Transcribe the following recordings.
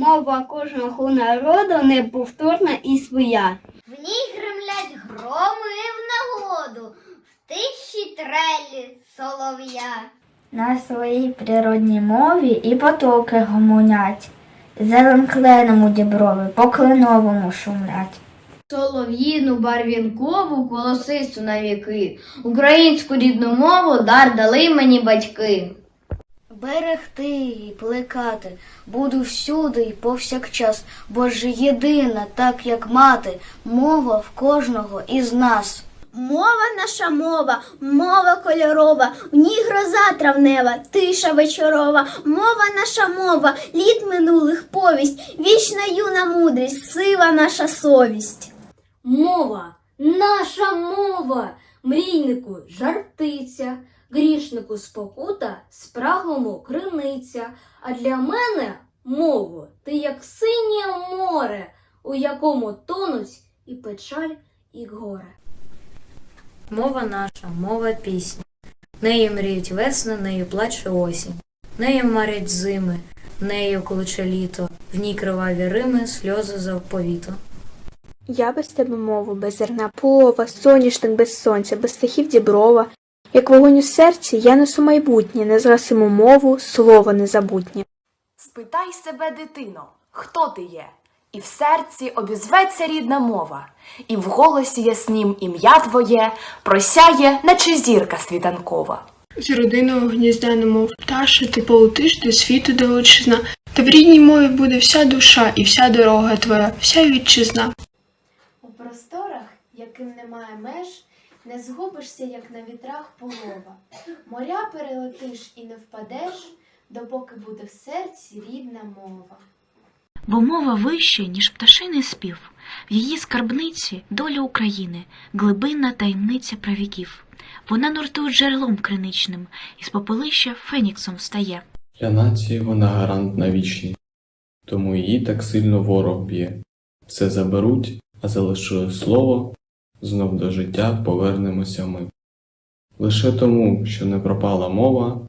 Мова кожного народу неповторна і своя. В ній гремлять громи в нагоду, в тиші трелі солов'я. На своїй природній мові і потоки гомонять. Зелен кленом у діброві, по кленовому шумлять. Солов'їну барвінкову колосицю на віки. Українську рідну мову дар дали мені батьки. Берегти і плекати буду всюди і повсякчас, бо ж єдина, так як мати, мова в кожного із нас. Мова наша мова, мова кольорова, в ній гроза травнева, тиша вечорова, мова наша мова, літ минулих повість, вічна юна мудрість, сива наша совість. Мова, наша мова, мрійнику жартиця, грішнику спокута, спраглому криниця. А для мене мово, ти як синє море, у якому тонуть і печаль, і горе. Мова наша, мова пісні. Нею мріють весна, нею плаче осінь. Нею марять зими, нею кличе літо, в ній криваві рими, сльози завповіту. Я без тебе мову, без зерна полова, соняшник без сонця, без стихів діброва. Як вогонь у серці, я несу майбутнє, не згасиму мову, слово незабутнє. Спитай себе, дитино, хто ти є? І в серці обізветься рідна мова, і в голосі яснім ім'я твоє просяє, наче зірка світанкова. З родинного гнізда, немов пташа, ти полетиш до світу далечизна, та в рідній мові буде вся душа і вся дорога твоя, вся вітчизна. У просторах, яким немає меж, не згубишся, як на вітрах полова. Моря перелетиш і не впадеш, допоки буде в серці рідна мова. Бо мова вище, ніж пташиний спів, в її скарбниці доля України, глибинна таємниця правіків. Вона нуртує джерелом криничним, і з попелища феніксом встає. Для нації вона гарант на вічність, тому її так сильно ворог б'є. Все заберуть, а залишили слово, знов до життя повернемося ми. Лише тому, що не пропала мова,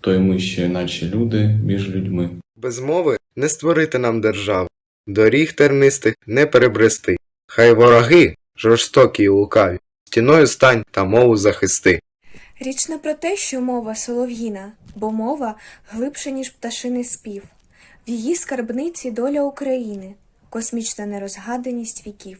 то й ми ще наче люди між людьми. Без мови не створити нам державу, доріг тернистих не перебрести. Хай вороги, жорстокі і лукаві, стіною стань та мову захисти. Річ не про те, що мова солов'їна, бо мова глибша, ніж пташиний спів. В її скарбниці доля України, космічна нерозгаданість віків.